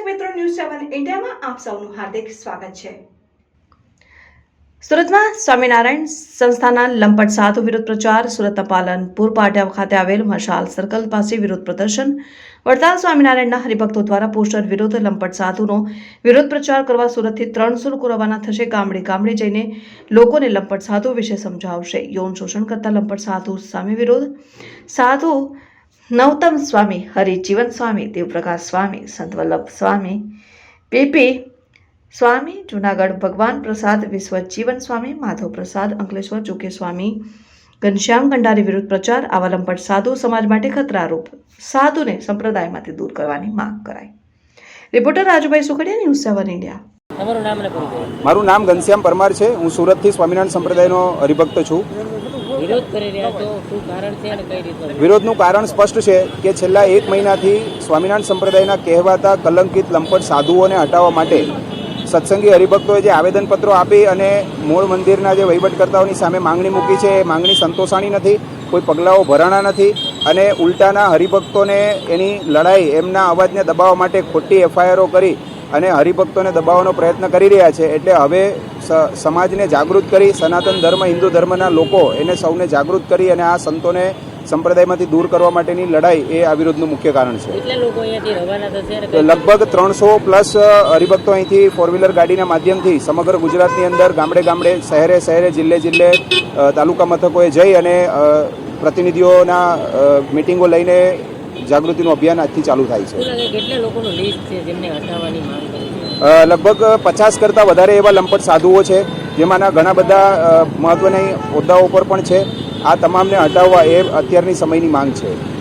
મિત્રો ન્યૂઝ સેવન ઇન્ડિયામાં આપ સૌનું હાર્દિક સ્વાગત છે. સુરતમાં સ્વામિનારાયણ સંસ્થાના લંપટ સાધુ વિરોધ પ્રચાર સુરતના પાલનપુર પાટિયા ખાતે આવેલ મશાલ સર્કલ પાસે વિરોધ પ્રદર્શન. વડતાલ સ્વામિનારાયણના હરિભક્તો દ્વારા પોસ્ટર વિરોધ લંપટ સાધુનો વિરોધ પ્રચાર કરવા સુરતથી ત્રણસો લોકો રવાના થશે. ગામડે ગામડે જઈને લોકોને લંપટ સાધુ વિશે સમજાવશે. યૌન શોષણ કરતા લંપટ સાધુ સામે વિરોધ. સાધુ નવતમ સ્વામી હરિજીવન સ્વામી દેવપ્રકાશ સ્વામી સંત વલ્લભ સ્વામી પીપી સ્વામી જુનાગઢ ભગવાન પ્રસાદ વિશ્વજીવન સ્વામી માધવ પ્રસાદ અંકલેશ્વર જોકે સ્વામી ઘનશ્યામ કંડારી વિરુદ્ધ પ્રચાર આવા લંપટ સાધુ સમાજ માટે ખતરારૂપ સાધુને સંપ્રદાયમાંથી દૂર કરવાની માંગ કરાઈ. Reporter Rajubhai Sukhadiya news seven India. મારું નામ ઘનશ્યામ પરમાર છે. હું સુરતથી સ્વામિનારાયણ સંપ્રદાયનો હરિભક્ત છું. વિરોધ કરી વિરોધનું કારણ સ્પષ્ટ છે કે છેલ્લા એક મહિનાથી સ્વામિનારાયણ સંપ્રદાયના કહેવાતા કલંકિત લંપટ સાધુઓને હટાવવા માટે સત્સંગી હરિભક્તોએ જે આવેદનપત્રો આપી અને મૂળ મંદિરના જે વહીવટકર્તાઓની સામે માંગણી મૂકી છે, એ માંગણી સંતોષાણી નથી, કોઈ પગલાઓ ભરાણા નથી અને ઉલટાના હરિભક્તોને એની લડાઈ, એમના અવાજને દબાવવા માટે ખોટી એફઆઈઆરો કરી અને હરિભક્તોને દબાવવાનો પ્રયત્ન કરી રહ્યા છે. એટલે હવે સમાજને જાગૃત કરી સનાતન ધર્મ હિન્દુ ધર્મના લોકો એને સૌને જાગૃત કરી અને આ સંતોને સંપ્રદાયમાંથી દૂર કરવા માટેની લડાઈ એ આ વિરોધનું મુખ્ય કારણ છે. લગભગ ત્રણસો પ્લસ હરિભક્તો અહીંથી ફોર વ્હીલર ગાડીના માધ્યમથી સમગ્ર ગુજરાતની અંદર ગામડે ગામડે શહેરે શહેરે જિલ્લે જિલ્લે તાલુકા મથકોએ જઈ અને પ્રતિનિધિઓના મિટિંગો લઈને જાગૃતિનું અભિયાન આજથી ચાલુ થાય છે. કેટલા લોકોનું લિસ્ટ છે જેમને હટાવવાની માંગ કરી લગભગ પચાસ કરતાં વધારે એવા લંપટ સાધુઓ છે જેમાંના ઘણા બધા અ, હોદ્દાઓ પર પણ છે. આ તમામને હટાવવા એ અત્યારની સમયની માંગ છે.